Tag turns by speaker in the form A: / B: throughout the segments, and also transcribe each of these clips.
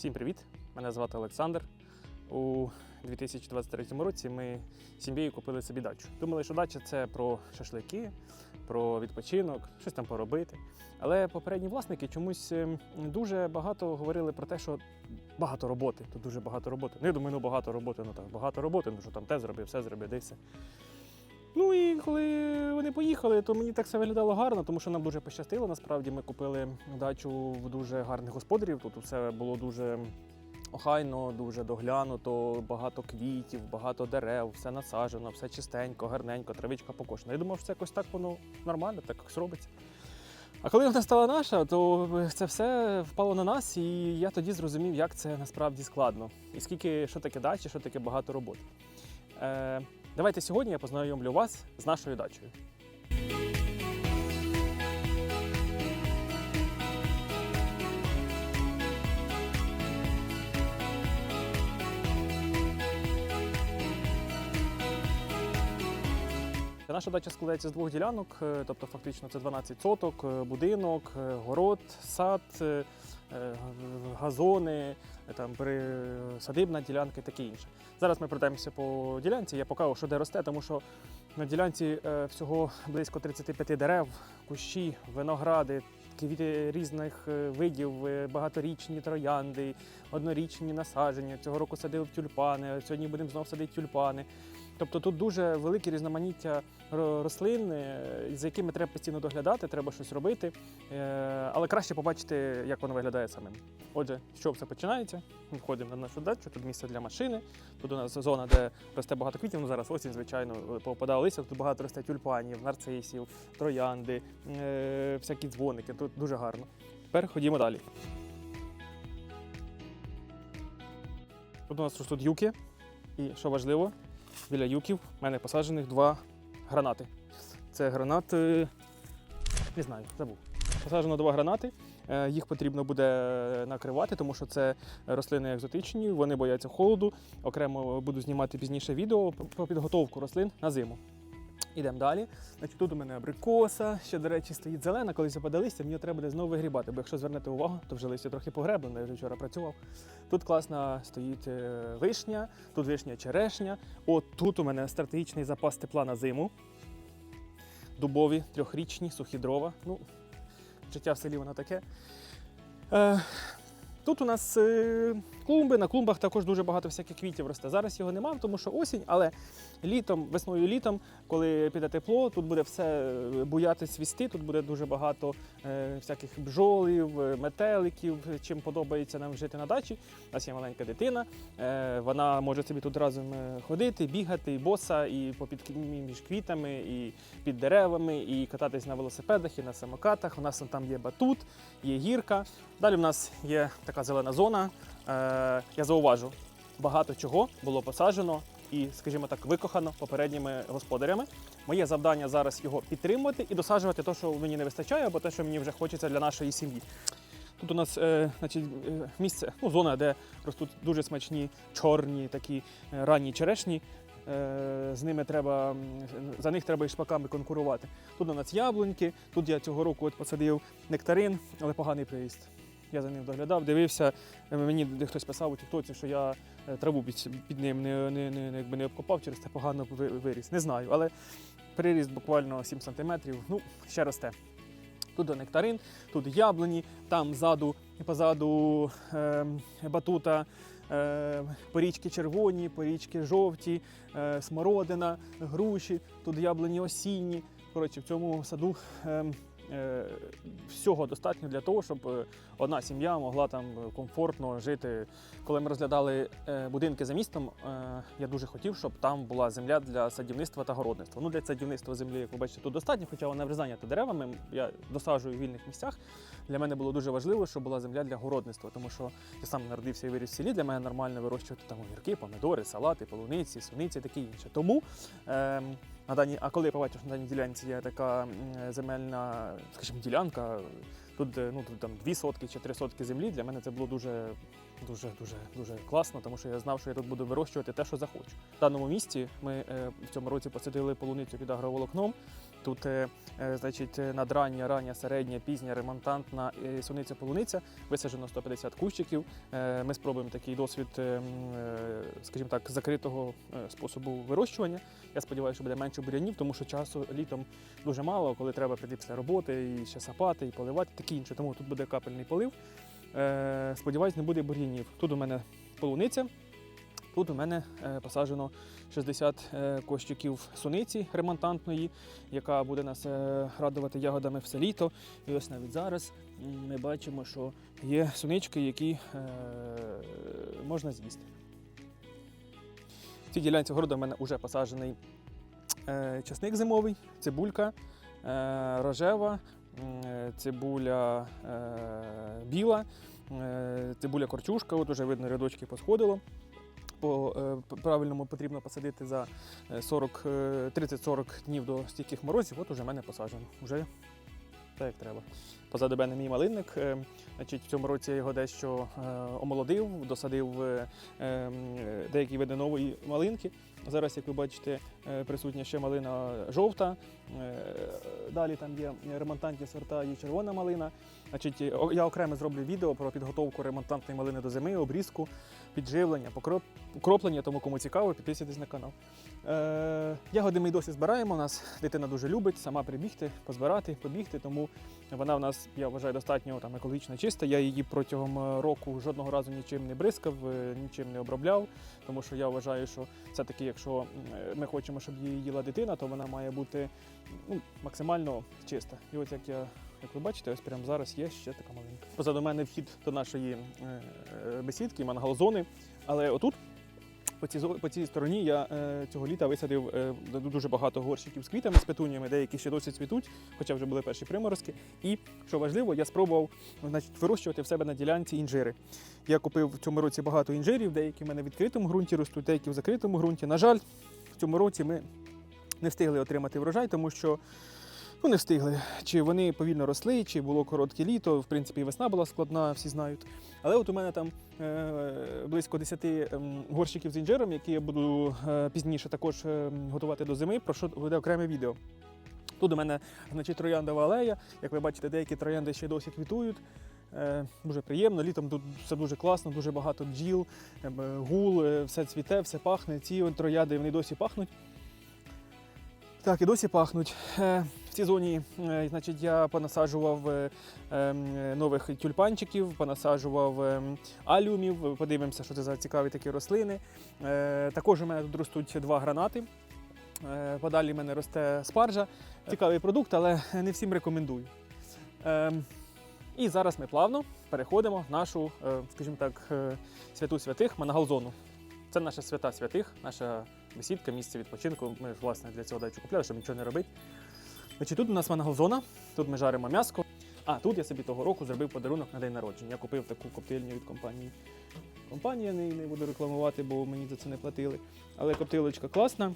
A: Всім привіт! Мене звати Олександр. У 2023 році ми з сім'єю купили собі дачу. Думали, що дача це про шашлики, про відпочинок, щось там поробити. Але попередні власники чомусь ем, дуже багато говорили про те, що багато роботи, тут дуже багато роботи. Ну, я думаю, ну багато роботи, ну так, багато роботи, ну що там те зробив, все зробив, де все. Ну і коли вони поїхали, то мені так все виглядало гарно, тому що нам дуже пощастило. Насправді ми купили дачу в дуже гарних господарів. Тут все було дуже охайно, дуже доглянуто, багато квітів, багато дерев, все насаджено, все чистенько, гарненько, травичка покошена. Я думав, що це якось так воно нормально, так якось робиться. А коли вона стала наша, то це все впало на нас, і я тоді зрозумів, як це насправді складно. І скільки що таке дачі, що таке багато роботи. Е, давайте сьогодні я познайомлю вас з нашою дачею. Наша дача складається з двох ділянок, е, тобто фактично це 12 соток, е, будинок, е, город, сад, газони, е, там садибна ділянка і таке інше. Зараз ми пройдемося по ділянці, я покажу, що де росте, тому що на ділянці е, всього близько 35 дерев, кущі, виногради, квіти різних е, видів, багаторічні троянди, однорічні насадження. Цього року садили тюльпани, сьогодні будемо знов садити тюльпани. Тобто тут дуже велике різноманіття рослин, е, за якими треба постійно доглядати, треба щось робити. Е, Але краще побачити, як воно виглядає самим. Отже, з чого все починається? Ми входимо на нашу дачу, тут місце для машини. Тут у нас зона, де росте багато квітів. Ну зараз осінь, звичайно, попадало листя. Тут багато росте тюльпанів, нарцисів, троянди, е, всякі дзвоники. Тут дуже гарно. Тепер ходімо далі. Тут у нас ростуть юки. І що важливо, біля юків в мене посаджених два гранати. Це гранат, е, не знаю, забув. Посаджено два гранати. Е, Їх потрібно буде накривати, тому що це рослини екзотичні, вони бояться холоду. Окремо буду знімати пізніше відео про підготовку рослин на зиму. Ідемо далі. Значить, тут у мене абрикоса, ще, до речі, стоїть зелена, коли западе листя, мені треба буде знову вигрібати, бо якщо звернете увагу, то вже листя трохи погреблене, я вже вчора працював. Тут класна стоїть е, вишня, тут вишня черешня. От тут у мене стратегічний запас тепла на зиму. Дубові, трьохрічні, сухі дрова. Ну, життя в селі воно таке. Е, тут у нас е, клумби, на клумбах також дуже багато всяких квітів росте. Зараз його немає, тому що осінь, але літом, весною літом, коли піде тепло, тут буде все буяти свісти, тут буде дуже багато е, всяких бджолів, е, метеликів, чим подобається нам жити на дачі. У нас є маленька дитина, е, вона може собі тут разом е, ходити, бігати, боса, і попід між квітами, і під деревами, і кататись на велосипедах, і на самокатах. У нас там є батут, є гірка. Далі в нас є така зелена зона. Е, я зауважу, багато чого було посаджено і, скажімо так, викохано попередніми господарями. Моє завдання зараз його підтримувати і досаджувати те, що мені не вистачає, або те, що мені вже хочеться для нашої сім'ї. Тут у нас е, значить, е, місце, ну, зона, де ростуть дуже смачні чорні такі е, ранні черешні. З ними треба, за них треба і шпаками конкурувати. Тут у нас яблуньки, тут я цього року от посадив нектарин, але поганий приїзд. Я за ним доглядав, дивився. Е, Мені хтось писав у тіктоці, що я е, траву під, під ним не, не, не, якби не обкопав, через це погано виріс. Не знаю, але приріст буквально 7 см. Ну, ще росте. Тут нектарин, тут яблуні, там ззаду, позаду е, батута, е, порічки червоні, порічки жовті, е, смородина, груші, тут яблуні осінні. Коротше, в цьому саду е, е, всього достатньо для того, щоб е, одна сім'я могла там е, комфортно жити. Коли ми розглядали е, будинки за містом, е, я дуже хотів, щоб там була земля для садівництва та городництва. Ну, для садівництва землі, як ви бачите, тут достатньо, хоча вона вже зайнята деревами. Я досаджую в вільних місцях. Для мене було дуже важливо, щоб була земля для городництва, тому що я сам народився і виріс в селі. Для мене нормально вирощувати там огірки, помидори, салати, полуниці, суниці, таке інше. Тому ем, на даній, а коли я побачив, що на даній ділянці є така земельна, скажімо, ділянка, тут, е, ну, тут там дві сотки чи три сотки землі, для мене це було дуже, дуже, дуже, дуже класно, тому що я знав, що я тут буду вирощувати те, що захочу. В даному місці ми е, в цьому році посадили полуницю під агроволокном. Тут е, е, значить, е, надрання, рання, середня, пізня, ремонтантна суниця полуниця. Висаджено 150 кущиків. Ми спробуємо такий досвід, е, м, е, скажімо так, закритого способу вирощування. Я сподіваюся, що буде менше бурянів, тому що часу літом дуже мало, коли треба прийти після роботи і ще сапати, і поливати, таке інше. Тому тут буде капельний полив. Сподіваюсь, не буде бур'янів. Тут у мене полуниця. Тут у мене е, посаджено 60 е, кощиків суниці ремонтантної, яка буде нас е, радувати ягодами все літо. І ось навіть зараз ми бачимо, що є сунички, які можна з'їсти. В цій ділянці городу в мене вже посаджений часник зимовий, цибулька, рожева, цибуля біла, цибуля корчушка. От уже видно, рядочки посходило. По е, правильному потрібно посадити за е, 40, е, 30-40 днів до стійких морозів. От уже в мене посаджено. Уже так як треба. Позаду мене мій малинник. Е, Значить, в цьому році я його дещо е, омолодив, досадив е, е, деякі види нової малинки. Зараз, як ви бачите, е, присутня ще малина жовта. Е, Далі там є ремонтантні сорта і червона малина. Значить, е, я окремо зроблю відео про підготовку ремонтантної малини до зими, обрізку, підживлення, покроп- укроплення, тому кому цікаво, підписуйтесь на канал. Ягоди ми й досі збираємо. У нас дитина дуже любить сама прибігти, позбирати, побігти. Тому вона в нас, я вважаю, достатньо там екологічно чиста. Я її протягом року жодного разу нічим не бризкав, нічим не обробляв. Тому що я вважаю, що все-таки, якщо ми хочемо, щоб її їла дитина, то вона має бути ну, максимально чиста. І от як я. Як ви бачите, ось прямо зараз є ще така маленька. Позаду мене вхід до нашої е, е, бесідки, мангал-зони. Але отут, по цій, по цій стороні, я е, цього літа висадив е, дуже багато горщиків з квітами, з петуніями, деякі ще досі цвітуть, хоча вже були перші приморозки. І що важливо, я спробував значить, вирощувати в себе на ділянці інжири. Я купив в цьому році багато інжирів, деякі в мене в відкритому ґрунті ростуть, деякі в закритому ґрунті. На жаль, в цьому році ми не встигли отримати врожай, тому що ну, не встигли. Чи вони повільно росли, чи було коротке літо. В принципі, весна була складна, всі знають. Але от у мене там е, близько 10 ем, горщиків з інжиром, які я буду е, пізніше також е, готувати до зими, про що буде окреме відео. Тут у мене значить, трояндова алея. Як ви бачите, деякі троянди ще досі квітують. Е, дуже приємно. Літом тут все дуже класно, дуже багато бджіл, гул, все цвіте, все пахне. Ці от троянди вони досі пахнуть. Так, і досі пахнуть. В цій е, значить, я понасаджував е, ем, нових тюльпанчиків, понасаджував ем, алюмів. Подивимося, що це за цікаві такі рослини. Е, Також у мене тут ростуть два гранати. Подалі в мене росте спаржа. Цікавий продукт, але не всім рекомендую. Ем, І зараз ми плавно переходимо в нашу, скажімо так, святу святих Мангал-зону. Це наша свята святих, наша бесідка, місце відпочинку. Ми власне для цього дачу купляли, щоб нічого не робити. Значить, тут у нас мангал-зона, тут ми жаримо м'яско. А тут я собі того року зробив подарунок на день народження. Я купив таку коптильню від компанії. Компанія не, не буду рекламувати, бо мені за це не платили. Але коптилочка класна.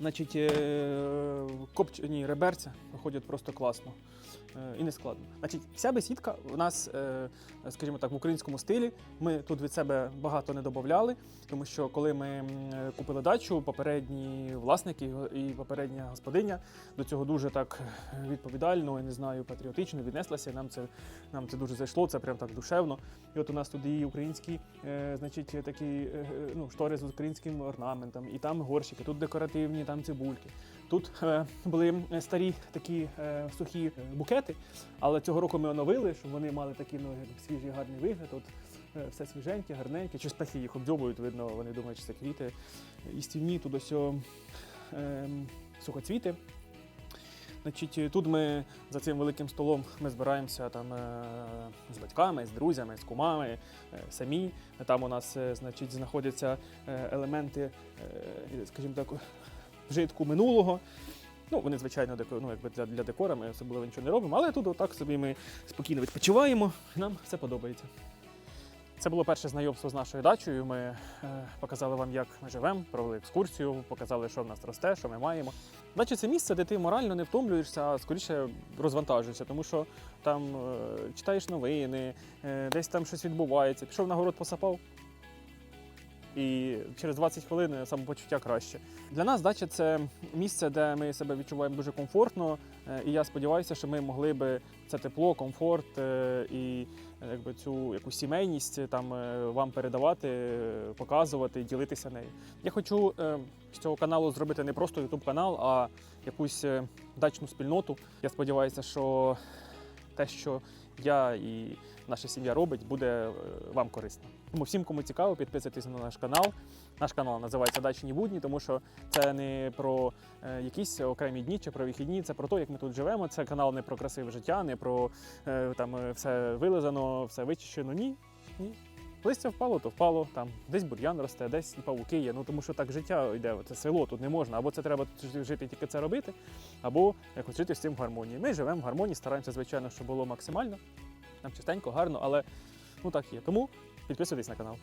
A: Значить, е, копчені реберця виходять просто класно е, і не складно. Значить, вся бесідка у нас, е, скажімо так, в українському стилі. Ми тут від себе багато не додавали, тому що коли ми купили дачу, попередні власники і попередня господиня до цього дуже так відповідально, я не знаю, патріотично віднеслася. Нам це нам це дуже зайшло, це прям так душевно. І от у нас тут і українські, значить, такі ну, штори з українським орнаментом, і там горщики, тут декоративні, там цибульки. Тут е, були старі такі е, сухі е, букети, але цього року ми оновили, щоб вони мали такий ну, як свіжий гарний вигляд. От, е, все свіженьке, гарненьке. Чи птахи їх обдьобують, видно, вони думають, що це квіти. І стівні тут ось ем, сухоцвіти. Значить, тут ми за цим великим столом ми збираємося там е, з батьками, з друзями, з кумами, е, самі. Там у нас е, значить, знаходяться е, елементи, е, скажімо так, вжитку минулого. Ну, вони, звичайно, деко, ну, якби для, для декора ми особливо нічого не робимо, але тут отак собі ми спокійно відпочиваємо, і нам все подобається. Це було перше знайомство з нашою дачею. Ми е, показали вам, як ми живемо, провели екскурсію, показали, що в нас росте, що ми маємо. Дача це місце, де ти морально не втомлюєшся, а скоріше розвантажуєшся, тому що там е, читаєш новини, е, десь там щось відбувається. Пішов на город, посапав, і через 20 хвилин самопочуття краще. Для нас дача це місце, де ми себе відчуваємо дуже комфортно. е, І я сподіваюся, що ми могли би це тепло, комфорт е, і е, якби цю якусь сімейність там вам передавати, показувати, ділитися нею. Я хочу з цього каналу зробити не просто YouTube канал, а якусь дачну спільноту. Я сподіваюся, що те, що я і наша сім'я робить, буде е, вам корисно. Тому всім, кому цікаво, підписуйтесь на наш канал. Наш канал називається Дачні будні, тому що це не про е, якісь окремі дні чи про вихідні, це про те, як ми тут живемо. Це канал не про красиве життя, не про е, там все вилизано, все вичищено. Ні. Ні. Листя впало, то впало, там десь бур'ян росте, десь павуки є. Ну тому що так життя йде. Це село тут не можна. Або це треба жити тільки це робити, або якось жити з цим в гармонії. Ми живемо в гармонії, стараємося, звичайно, щоб було максимально. Нам частенько, гарно, але ну так є. Тому підписуйтесь на канал.